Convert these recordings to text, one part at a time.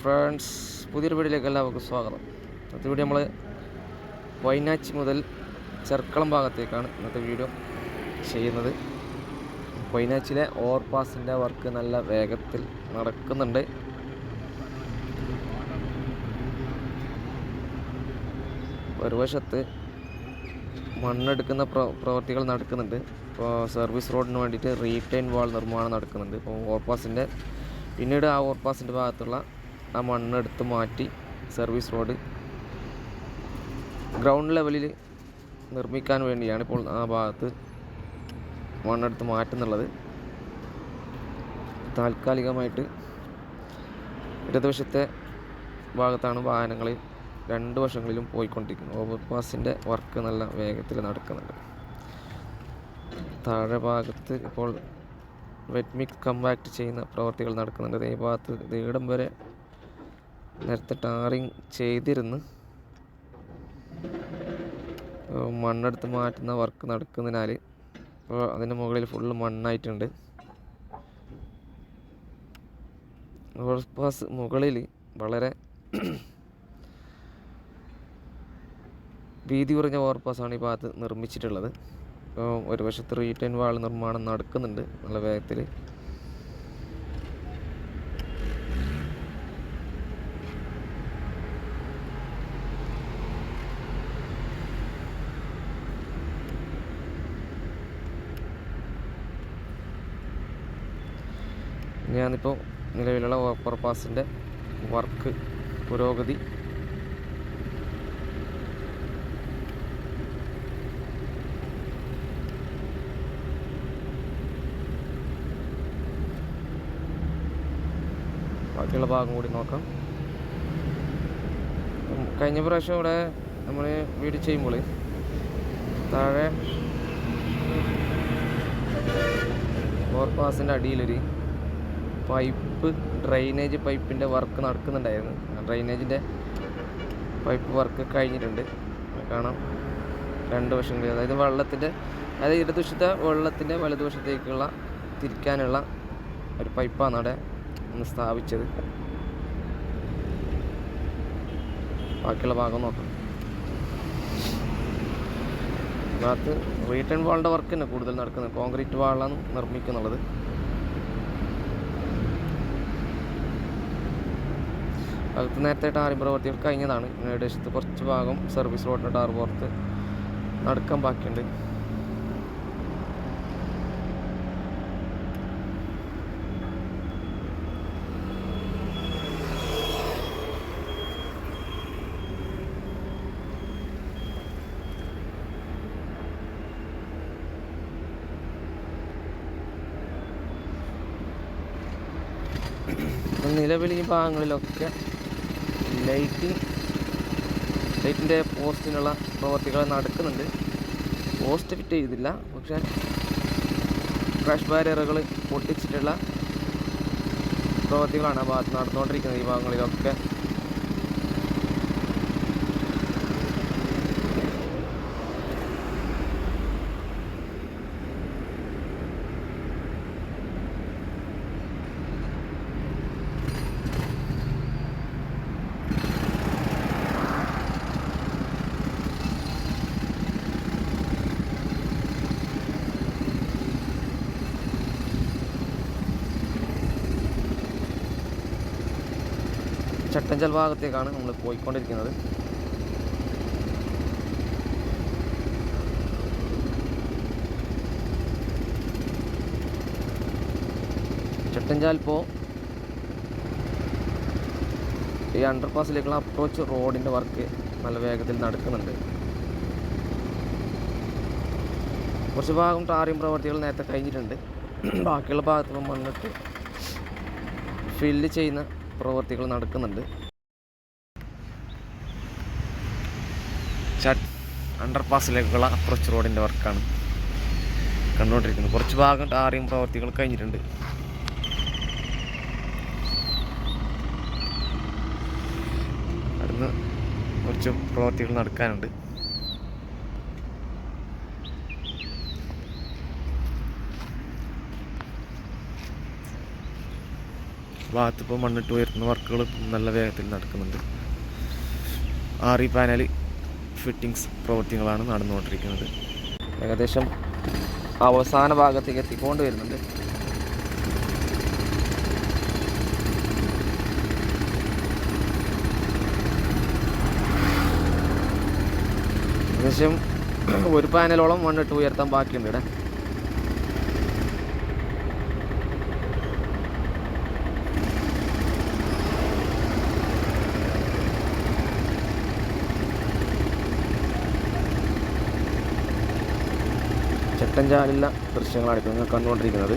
Friends പുതിയൊരു വീഡിയോയിലേക്ക് എല്ലാവർക്കും സ്വാഗതം. ഇന്നത്തെ വീഡിയോ നമ്മൾ വൈനാച്ചി മുതൽ ചെർക്കളം ഭാഗത്തേക്കാണ് ഇന്നത്തെ വീഡിയോ ചെയ്യുന്നത്. വൈനാച്ചിലെ ഓവർപാസിന്റെ വർക്ക് നല്ല വേഗത്തിൽ നടക്കുന്നുണ്ട്. ഒരു വശത്ത് മണ്ണെടുക്കുന്ന പ്ര പ്രവൃത്തികൾ നടക്കുന്നുണ്ട്. ഇപ്പോൾ സർവീസ് റോഡിന് വേണ്ടിയിട്ട് റീറ്റൈൻ വാൾ നിർമ്മാണം നടക്കുന്നുണ്ട്. ഇപ്പോൾ ഓവർപാസിന്റെ പിന്നീട് ആ ഓവർപാസിന്റെ ഭാഗത്തുള്ള ആ മണ്ണെടുത്ത് മാറ്റി സർവീസ് റോഡ് ഗ്രൗണ്ട് ലെവലിൽ നിർമ്മിക്കാൻ വേണ്ടിയാണ് ഇപ്പോൾ ആ ഭാഗത്ത് മണ്ണെടുത്ത് മാറ്റുന്നുള്ളത്. താൽക്കാലികമായിട്ട് ഇടതുവശത്തെ ഭാഗത്താണ് വാഹനങ്ങൾ രണ്ട് വശങ്ങളിലും പോയിക്കൊണ്ടിരിക്കുന്നത്. ഓവർപാസിന്റെ വർക്ക് നല്ല വേഗത്തിൽ നടക്കുന്നുണ്ട്. താഴെ ഭാഗത്ത് ഇപ്പോൾ വെറ്റ്മിക് കമ്പാക്ട് ചെയ്യുന്ന പ്രവർത്തികൾ നടക്കുന്നുണ്ട്. ഈ ഭാഗത്ത് ഇവിടം വരെ നേരത്തെ ടാറിങ് ചെയ്തിരുന്നു. മണ്ണെടുത്ത് മാറ്റുന്ന വർക്ക് നടക്കുന്നതിനാൽ ഇപ്പോൾ അതിന്റെ മുകളിൽ ഫുള്ള് മണ്ണായിട്ടുണ്ട്. ഓവർപാസ് മുകളിൽ വളരെ വീതി കുറഞ്ഞ ഓവർപാസാണ് ഈ ഭാഗത്ത് നിർമ്മിച്ചിട്ടുള്ളത്. ഇപ്പോൾ ഒരു വശത്ത് റീറ്റൈൻ വാൾ നിർമ്മാണം നടക്കുന്നുണ്ട് നല്ല വേഗത്തിൽ. ഞാനിപ്പോൾ നിലവിലുള്ള ഓവർ പാസിന്റെ വർക്ക് പുരോഗതി. ബാക്കിയുള്ള ഭാഗം കൂടി നോക്കാം. കഴിഞ്ഞ പ്രാവശ്യം ഇവിടെ നമ്മൾ വീട് ചെയ്യുമ്പോൾ താഴെ ഓവർപാസിന്റെ അടിയിലൊരു പൈപ്പ് ഡ്രെയിനേജ് പൈപ്പിന്റെ വർക്ക് നടക്കുന്നുണ്ടായിരുന്നു. ഡ്രെയിനേജിന്റെ പൈപ്പ് വർക്ക് കഴിഞ്ഞിട്ടുണ്ട്. കാണാം. രണ്ട് വശങ്ങളിൽ. അതായത് വെള്ളത്തിന്റെ അതായത് ഇടതുവശത്തെ വെള്ളത്തിന്റെ വലതുവശത്തേക്കുള്ള തിരിക്കാനുള്ള ഒരു പൈപ്പാണ് അവിടെ ഒന്ന് സ്ഥാപിച്ചത്. ബാക്കിയുള്ള ഭാഗം നോക്കാം. ഭാഗത്ത് റീട്ടേൺ വാളിന്റെ വർക്ക് തന്നെ കൂടുതൽ നടക്കുന്നത്. കോൺക്രീറ്റ് വാളാണ് നിർമ്മിക്കുന്നുള്ളത്. അകത്ത് നേരത്തെ ടാർ പ്രവർത്തികൾ കഴിഞ്ഞതാണ്. ഏകദേശത്ത് കുറച്ച് ഭാഗം സർവീസ് റോഡിന്റെ ടാർ പുറത്ത് നടക്കാൻ ബാക്കിയുണ്ട്. നിലവിൽ ഈ ഭാഗങ്ങളിലൊക്കെ ലൈറ്റിംഗ് ലൈറ്റിന്റെ പോസ്റ്റിനുള്ള പ്രവർത്തികൾ നടക്കുന്നുണ്ട് പോസ്റ്റ് ഫിറ്റ് ചെയ്തില്ല. പക്ഷേ ക്രാഷ് ബാരിയറുകൾ പൊട്ടിച്ചിട്ടുള്ള പ്രവർത്തികളാണ് ഭാഗത്ത് നടന്നുകൊണ്ടിരിക്കുന്നത്. ഈ ഭാഗങ്ങളിലൊക്കെ ചട്ടഞ്ചൽ ഭാഗത്തേക്കാണ് നമ്മൾ പോയിക്കൊണ്ടിരിക്കുന്നത്. ചട്ടഞ്ചാൽ പോ. ഈ അണ്ടർപാസിലേക്കുള്ള അപ്രോച്ച് റോഡിന്റെ വർക്ക് നല്ല വേഗത്തിൽ നടക്കുന്നുണ്ട്. കുറച്ച് ഭാഗം ടാറിയും പ്രവർത്തികൾ നേരത്തെ കഴിഞ്ഞിട്ടുണ്ട്. ബാക്കിയുള്ള ഭാഗത്ത് വന്നിട്ട് ഫില്ല് ചെയ്യുന്ന പ്രവർത്തികൾ നടക്കുന്നുണ്ട്. ചട്ട് അണ്ടർപാസിലേക്കുള്ള അപ്രോച്ച് റോഡിന്റെ വർക്കാണ് കണ്ടുകൊണ്ടിരിക്കുന്നത്. കുറച്ച് ഭാഗം ടാറിയും പ്രവർത്തികൾ കഴിഞ്ഞിട്ടുണ്ട്. അവിടുന്ന് കുറച്ച് പ്രവർത്തികൾ നടക്കാനുണ്ട്. ഭാഗത്ത് ഇപ്പോൾ മണ്ണിട്ട് ഉയർത്തുന്ന വർക്കുകൾ നല്ല വേഗത്തിൽ നടക്കുന്നുണ്ട്. ആർ ഇ പാനൽ ഫിറ്റിങ്സ് പ്രവൃത്തികളാണ് നടന്നുകൊണ്ടിരിക്കുന്നത്. ഏകദേശം അവസാന ഭാഗത്തേക്ക് എത്തിക്കൊണ്ട് വരുന്നുണ്ട്. ഏകദേശം ഒരു പാനലോളം മണ്ണിട്ട് ഉയർത്താൻ ബാക്കിയുണ്ട് ഇവിടെ. ചട്ടഞ്ചാലുള്ള ദൃശ്യങ്ങളാണ് ഇപ്പോൾ നിങ്ങൾ കണ്ടുകൊണ്ടിരിക്കുന്നത്.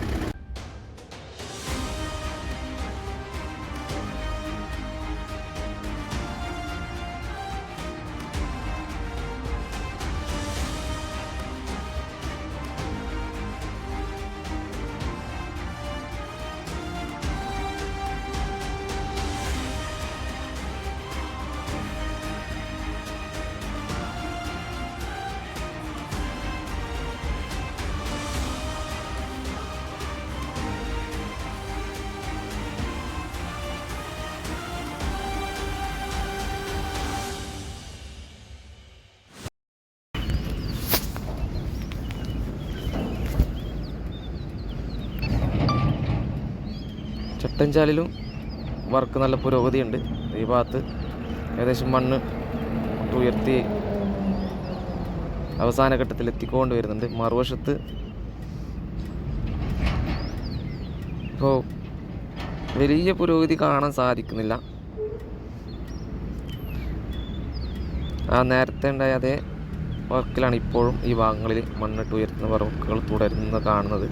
ചട്ടഞ്ചാലിലും വർക്ക് നല്ല പുരോഗതിയുണ്ട്. ഈ ഭാഗത്ത് ഏകദേശം മണ്ണ് ഉയർത്തി അവസാന ഘട്ടത്തിൽ എത്തിക്കൊണ്ട് വരുന്നുണ്ട്. മറുവശത്ത് ഇപ്പോൾ വലിയ പുരോഗതി കാണാൻ സാധിക്കുന്നില്ല. ആ നേരത്തെ ഉണ്ടായ അതേ വർക്കിലാണ് ഇപ്പോഴും ഈ ഭാഗങ്ങളിൽ മണ്ണിട്ട് ഉയർത്തുന്ന വർക്കുകൾ തുടരുന്നത് കാണുന്നത്.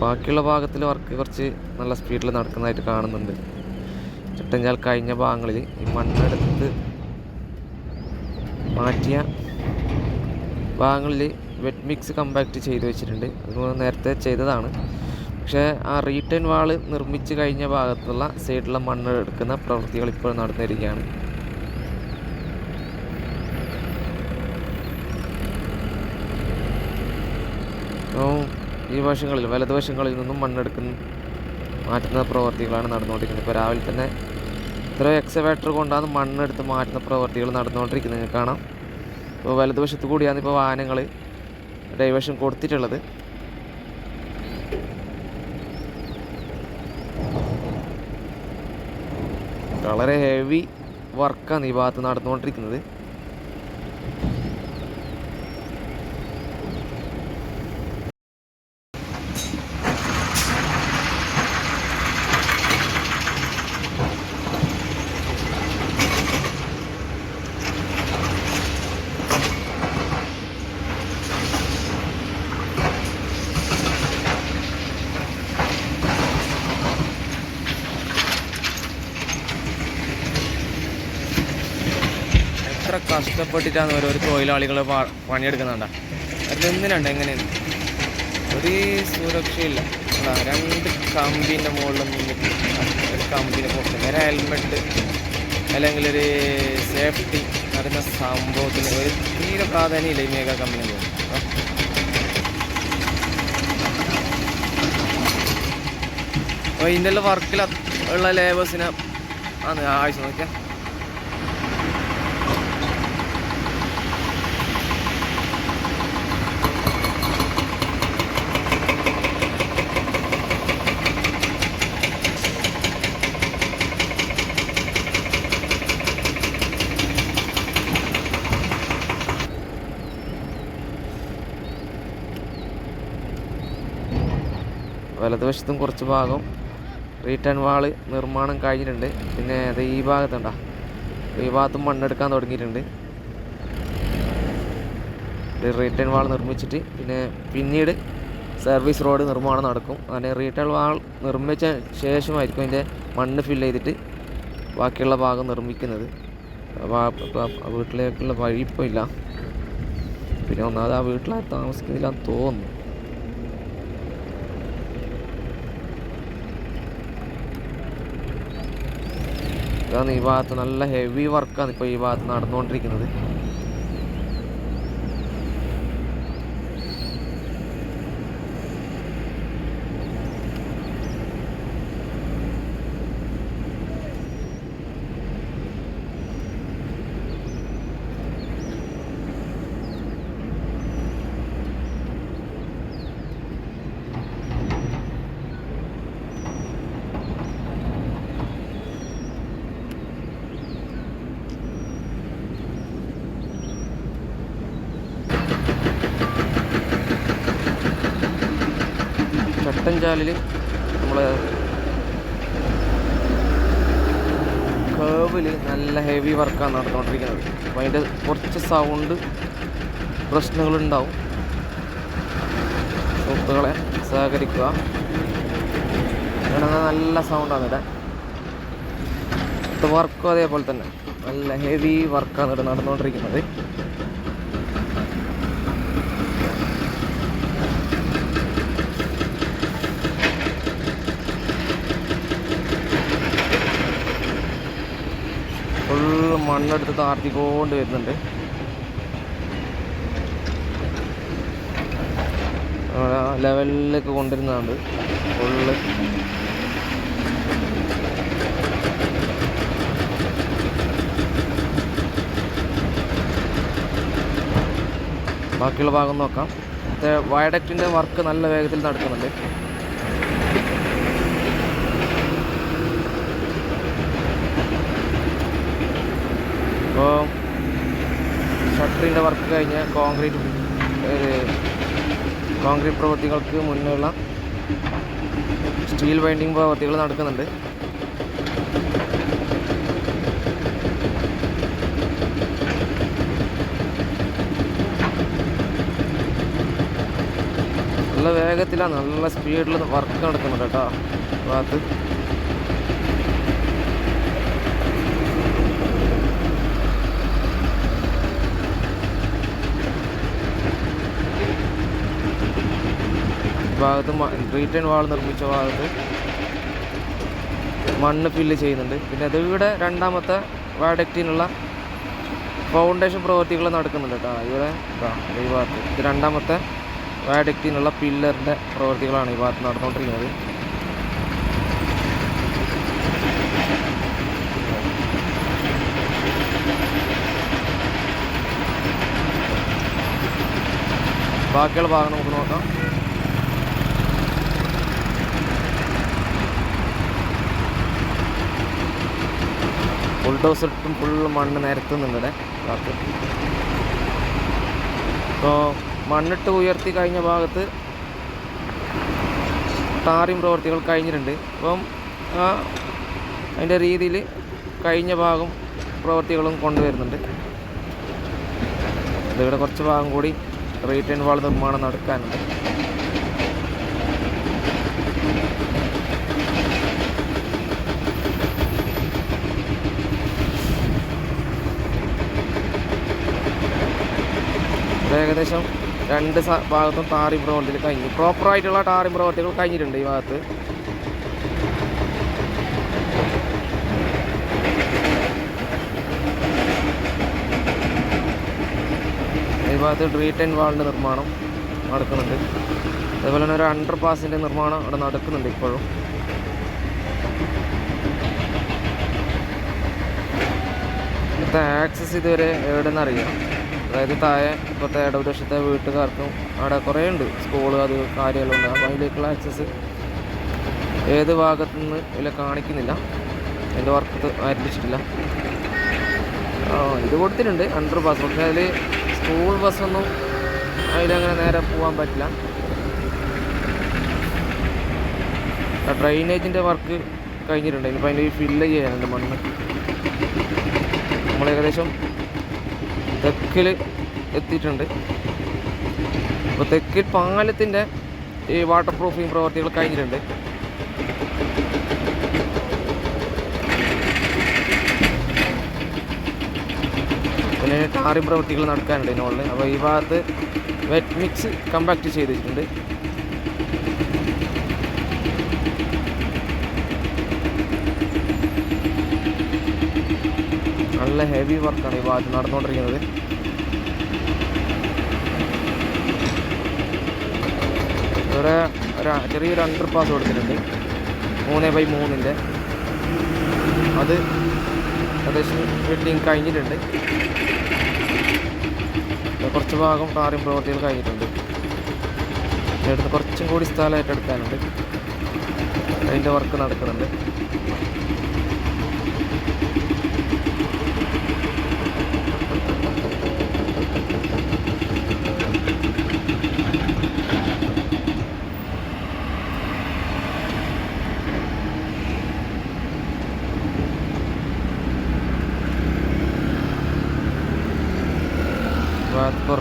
ബാക്കിയുള്ള ഭാഗത്തിൽ വർക്ക് കുറച്ച് നല്ല സ്പീഡിൽ നടക്കുന്നതായിട്ട് കാണുന്നുണ്ട്. ചട്ടഞ്ചാൽ കഴിഞ്ഞ ഭാഗങ്ങളിൽ ഈ മണ്ണെടുത്ത് മാറ്റിയ ഭാഗങ്ങളിൽ വെറ്റ് മിക്സ് കമ്പാക്റ്റ് ചെയ്ത് വെച്ചിട്ടുണ്ട്. അത് നേരത്തെ ചെയ്തതാണ്. പക്ഷേ ആ റീട്ടേൺ വാൾ നിർമ്മിച്ച് കഴിഞ്ഞ ഭാഗത്തുള്ള സൈഡിലെ മണ്ണ് എടുക്കുന്ന പ്രവൃത്തികൾ ഇപ്പോൾ നടന്നിരിക്കുകയാണ്. ഈ വശങ്ങളിൽ വലതുവശങ്ങളിൽ നിന്നും മണ്ണെടുക്കുന്ന മാറ്റുന്ന പ്രവർത്തികളാണ് നടന്നുകൊണ്ടിരിക്കുന്നത്. ഇപ്പോൾ രാവിലെ തന്നെ ഇത്ര എക്സവേറ്റർ കൊണ്ടാണ് മണ്ണെടുത്ത് മാറ്റുന്ന പ്രവർത്തികൾ നടന്നുകൊണ്ടിരിക്കുന്നത്. നിങ്ങൾക്ക് കാണാം. ഇപ്പോൾ വലതുവശത്ത് കൂടിയാണ് ഇപ്പോൾ വാഹനങ്ങൾ ഡൈവേഷൻ കൊടുത്തിട്ടുള്ളത്. വളരെ ഹെവി വർക്കാണ് ഈ ഭാഗത്ത് നടന്നുകൊണ്ടിരിക്കുന്നത്. കഷ്ടപ്പെട്ടിട്ടാണ് ഓരോരോ തൊഴിലാളികൾ പണിയെടുക്കുന്നുണ്ട്. അതെന്തിനുണ്ട് എങ്ങനെയാണ് ഒരു സുരക്ഷയില്ല. രണ്ട് കമ്പിന്റെ മുകളിൽ നിന്നിട്ട് ഒരു കമ്പിനെ പുറത്ത് ഒരു ഹെൽമെറ്റ് അല്ലെങ്കിൽ ഒരു സേഫ്റ്റി നടന്ന സംഭവത്തിന് ഒരു തീരെ പ്രാധാന്യമില്ല ഈ മേഘ കമ്പനി അപ്പോൾ ഇതിന്റെ വർക്കിൽ ഉള്ള ലേബേഴ്സിനെ ആണ് ആവശ്യം നോക്കിയാൽ വലതുവശത്തും കുറച്ച് ഭാഗം. റീട്ടേൺ വാൾ നിർമ്മാണം കഴിഞ്ഞിട്ടുണ്ട്. പിന്നെ അത് ഈ ഭാഗത്തുണ്ടാ? ഈ ഭാഗത്തും മണ്ണെടുക്കാൻ തുടങ്ങിയിട്ടുണ്ട്. റീട്ടേൺ വാൾ നിർമ്മിച്ചിട്ട് പിന്നെ പിന്നീട് സർവീസ് റോഡ് നിർമ്മാണം നടക്കും. അങ്ങനെ റീട്ടേൺ വാൾ നിർമ്മിച്ച ശേഷമായിരിക്കും അതിന്റെ മണ്ണ് ഫില്ല് ചെയ്തിട്ട് ബാക്കിയുള്ള ഭാഗം നിർമ്മിക്കുന്നത്. വീട്ടിലേക്കുള്ള വഴി പിന്നെ ഒന്നാമത് ആ വീട്ടിലായി താമസിക്കുന്നില്ല തോന്നുന്നു. ഇതാണ് ഈ ഭാഗത്ത് നല്ല ഹെവി വർക്കാണ് ഇപ്പോൾ ഈ ഭാഗത്ത് നടന്നുകൊണ്ടിരിക്കുന്നത്. കോട്ടൻചാലിൽ നമ്മൾ കേവിൽ നല്ല ഹെവി വർക്കാണ് നടന്നുകൊണ്ടിരിക്കുന്നത്. അപ്പോൾ അതിന്റെ കുറച്ച് സൗണ്ട് പ്രശ്നങ്ങളുണ്ടാവും. സുഹൃത്തുക്കളെ സഹകരിക്കുക. ഇവിടെ നല്ല സൗണ്ടാണ് ഇവിടെ. വർക്കും അതേപോലെ തന്നെ. നല്ല ഹെവി വർക്കാണ് ഇവിടെ നടന്നുകൊണ്ടിരിക്കുന്നത് ഫുള്ള് മണ്ണെടുത്ത് താർത്തിക്കൊണ്ട് വരുന്നുണ്ട്. ലെവലിലേക്ക് കൊണ്ടുവരുന്നുണ്ട് ഫുള്ള്. ബാക്കിയുള്ള ഭാഗം നോക്കാം. വയഡക്റ്റിന്റെ വർക്ക് നല്ല വേഗത്തിൽ നടക്കുന്നുണ്ട്. ഇപ്പോൾ ഷട്ടറിന്റെ വർക്ക് കഴിഞ്ഞ് കോൺക്രീറ്റ് കോൺക്രീറ്റ് പ്രവൃത്തികൾക്ക് മുന്നുള്ള സ്റ്റീൽ വൈൻഡിങ് പ്രവൃത്തികൾ നടക്കുന്നുണ്ട്. നല്ല വേഗത്തിലാണ് നല്ല സ്പീഡിൽ വർക്ക് നടക്കുന്നുണ്ട് കേട്ടോ ഭാഗത്ത്. ഭാഗത്ത് റീറ്റേൺ വാൾ നിർമ്മിച്ച ഭാഗത്ത് മണ്ണ് ഫില്ല് ചെയ്യുന്നുണ്ട്. പിന്നെ അത് ഇവിടെ രണ്ടാമത്തെ വാഡക്റ്റിനുള്ള ഫൗണ്ടേഷൻ പ്രവൃത്തികൾ നടക്കുന്നുണ്ട് കേട്ടോ. ഇവിടെ ഈ ഭാഗത്ത്. ഇത് രണ്ടാമത്തെ വാഡക്റ്റിനുള്ള പില്ലറിന്റെ പ്രവൃത്തികളാണ് ഈ ഭാഗത്ത് നടന്നുകൊണ്ടിരിക്കുന്നത്. ബാക്കിയുള്ള ഭാഗം നമുക്ക് നോക്കാം. ബുൾഡോസർ ഇട്ടും ഫുൾ മണ്ണ് നിരത്തുന്നുണ്ട് ഇവിടെ ഭാഗത്ത് മണ്ണിട്ട് ഉയർത്തി കഴിഞ്ഞ ഭാഗത്ത് ടാറിങ് പ്രവർത്തികൾ കഴിഞ്ഞിട്ടുണ്ട്. അപ്പം ആ അതിന്റെ രീതിയിൽ കഴിഞ്ഞ ഭാഗം പ്രവർത്തികളും കൊണ്ടുവരുന്നുണ്ട്. ഇതിവിടെ കുറച്ച് ഭാഗം കൂടി റീറ്റേൺ വാൾ നിർമ്മാണം നടക്കാനുണ്ട് ഇത് ഏകദേശം രണ്ട് ഭാഗത്തും ടാറിംഗ് പ്രവർത്തികൾ കഴിഞ്ഞു. പ്രോപ്പറായിട്ടുള്ള ടാറിംഗ് പ്രവർത്തികൾ കഴിഞ്ഞിട്ടുണ്ട് ഈ ഭാഗത്ത്. ഈ ഭാഗത്ത് റീറ്റൈൻ വാളിന്റെ നിർമ്മാണം നടക്കുന്നുണ്ട്. അതുപോലെ തന്നെ ഒരു അണ്ടർ പാസിന്റെ നിർമ്മാണം അവിടെ നടക്കുന്നുണ്ട് ഇപ്പോഴും. ആക്സസ് ഇതുവരെ എവിടെ അറിയാം അതായത് താഴെ ഇപ്പോഴത്തെ ഇടതുവശത്തെ വീട്ടുകാർക്കും അവിടെ കുറേ ഉണ്ട് സ്കൂൾ അത് കാര്യങ്ങളുണ്ട്. അപ്പോൾ അതിലേക്കുള്ള ആക്സസ് ഏത് ഭാഗത്തു നിന്ന് ഇതിൽ കാണിക്കുന്നില്ല. എന്റെ വർക്ക് ആരംഭിച്ചിട്ടില്ല. ആ ഇത് കൊടുത്തിട്ടുണ്ട്. അണ്ടർ പാസ് പക്ഷേ അതിൽ സ്കൂൾ ബസ്സൊന്നും അതിലങ്ങനെ നേരെ പോകാൻ പറ്റില്ല. ഡ്രൈനേജിന്റെ വർക്ക് കഴിഞ്ഞിട്ടുണ്ട്. ഇനിയിപ്പോൾ അതിന്റെ ഫില്ല് ചെയ്യാനുണ്ട് മണ്ണ്. നമ്മൾ ഏകദേശം തെക്കിൽ എത്തിയിട്ടുണ്ട്. അപ്പോൾ തെക്കിൽ പാലത്തിന്റെ ഈ വാട്ടർ പ്രൂഫിങ് പ്രവർത്തികൾ കഴിഞ്ഞിട്ടുണ്ട്. പിന്നെ ടാറിംഗ് പ്രവൃത്തികൾ നടക്കാനുണ്ട് ഇതിനുള്ളിൽ അപ്പോൾ ഈ ഭാഗത്ത് വെറ്റ് മിക്സ് കമ്പാക്ട് ചെയ്തിട്ടുണ്ട്. നല്ല ഹെവി വർക്കാണ് ഈ ഭാഗത്ത് നടന്നുകൊണ്ടിരിക്കുന്നത്. ഇവിടെ ചെറിയൊരു അണ്ടർ പാസ് കൊടുത്തിട്ടുണ്ട്. മൂന്ന് ബൈ മൂന്നിന്റെ. അത് ഏകദേശം ബിൽഡിങ് കഴിഞ്ഞിട്ടുണ്ട്. കുറച്ച് ഭാഗം ടാറിങ് പ്രവർത്തികൾ കഴിഞ്ഞിട്ടുണ്ട്. എടുത്ത് കുറച്ചും കൂടി സ്ഥലമായിട്ട് എടുക്കാനുണ്ട്. അതിന്റെ വർക്ക് നടക്കുന്നുണ്ട്.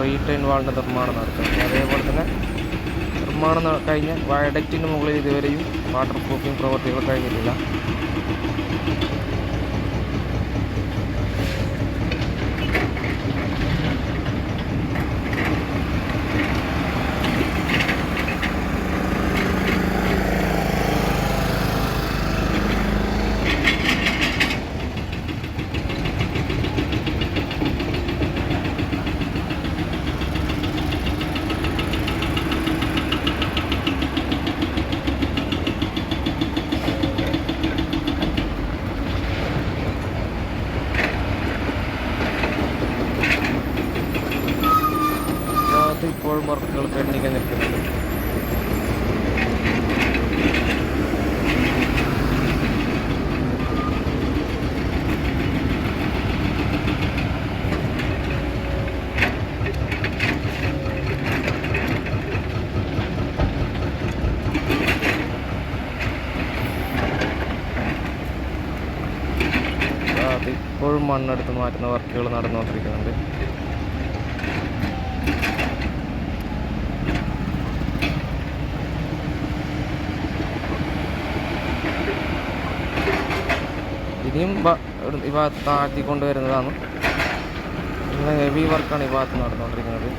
റീറ്റൈൻ വാളിന്റെ നിർമ്മാണം നടത്തുന്നത് അതേപോലെ തന്നെ നിർമ്മാണം കഴിഞ്ഞ വയഡക്റ്റിന് മുകളിൽ ഇതുവരെയും വാട്ടർ പ്രൂഫിംഗ് പ്രവർത്തികൾ കഴിഞ്ഞിട്ടില്ല. ഭാഗത്ത് ഇപ്പോഴും വർക്കുകൾ പെൻഡിങ് നിൽക്കുന്നുണ്ട്. ഇപ്പോഴും മണ്ണെടുത്ത് മാറ്റുന്ന വർക്കുകൾ നടന്നുകൊണ്ടിരിക്കുന്നുണ്ട്. ഇനിയും ഈ ഭാഗത്ത് താഴ്ത്തി കൊണ്ടുവരുന്നതാണ് ഹെവി വർക്കാണ് ഈ ഭാഗത്ത് നടന്നുകൊണ്ടിരിക്കുന്നത്.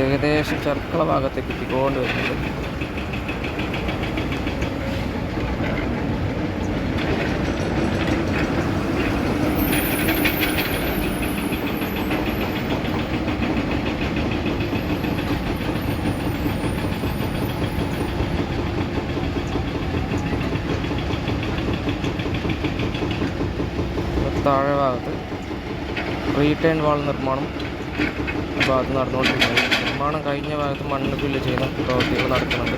ഏകദേശം ചർക്കള ഭാഗത്തേക്ക് എത്തിക്കൊണ്ട് വരുന്നത് താഴെ ഭാഗത്ത് റീറ്റേൺ വാൾ നിർമ്മാണം ഭാഗത്ത് നടന്നുകൊണ്ടിരിക്കുന്നത് നിർമ്മാണം കഴിഞ്ഞ ഭാഗത്ത് മണ്ണ് ഫില്ല് ചെയ്യുന്ന പ്രവൃത്തികൾ നടക്കുന്നുണ്ട്.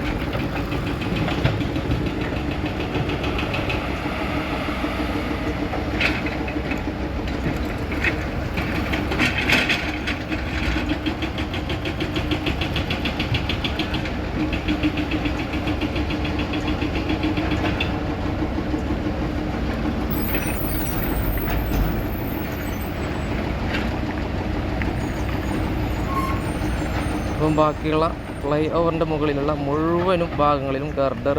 ഇപ്പം ബാക്കിയുള്ള ഫ്ലൈ ഓവറിന്റെ മുകളിലുള്ള മുഴുവനും ഭാഗങ്ങളിലും ഗർഡർ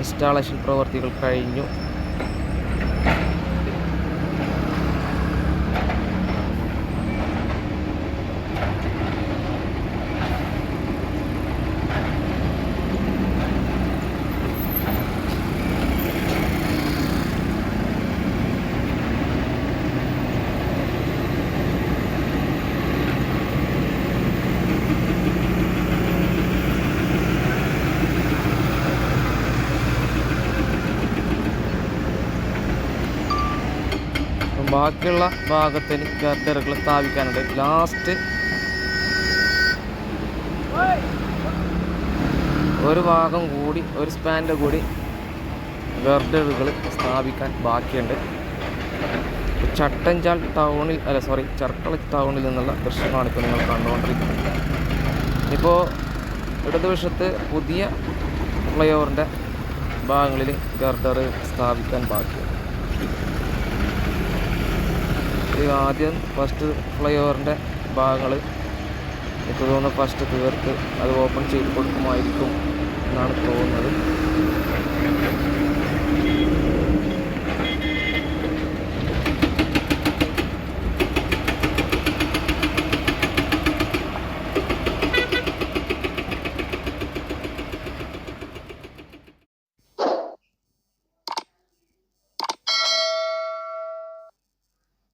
ഇൻസ്റ്റാളേഷൻ പ്രവർത്തികൾ കഴിഞ്ഞു. ബാക്കിയുള്ള ഭാഗത്തിന് ഗർഡറുകൾ സ്ഥാപിക്കാനുണ്ട്. ലാസ്റ്റ് ഒരു ഭാഗം കൂടി ഒരു സ്പാന്റെ കൂടി ഗർഡറുകൾ സ്ഥാപിക്കാൻ ബാക്കിയുണ്ട്. ചട്ടഞ്ചാൽ ടൗണിൽ അല്ല സോറി ചർക്കള ടൗണിൽ നിന്നുള്ള ദൃശ്യമാണ് ഇപ്പോൾ നിങ്ങൾ കണ്ടുകൊണ്ടിരിക്കുന്നത്. ഇപ്പോൾ ഇടതുവശത്ത് പുതിയ ഫ്ലൈ ഓവറിന്റെ ഭാഗങ്ങളിൽ ഗർഡർ സ്ഥാപിക്കാൻ ബാക്കിയുണ്ട് ഇത് ആദ്യം ഫസ്റ്റ് ഫ്ലൈ ഓവറിന്റെ ഭാഗങ്ങൾ എനിക്ക് തോന്നുന്നു ഫസ്റ്റ് തീർത്ത് അത് ഓപ്പൺ ചെയ്ത് കൊടുക്കുമായിരിക്കും എന്നാണ് തോന്നുന്നത്.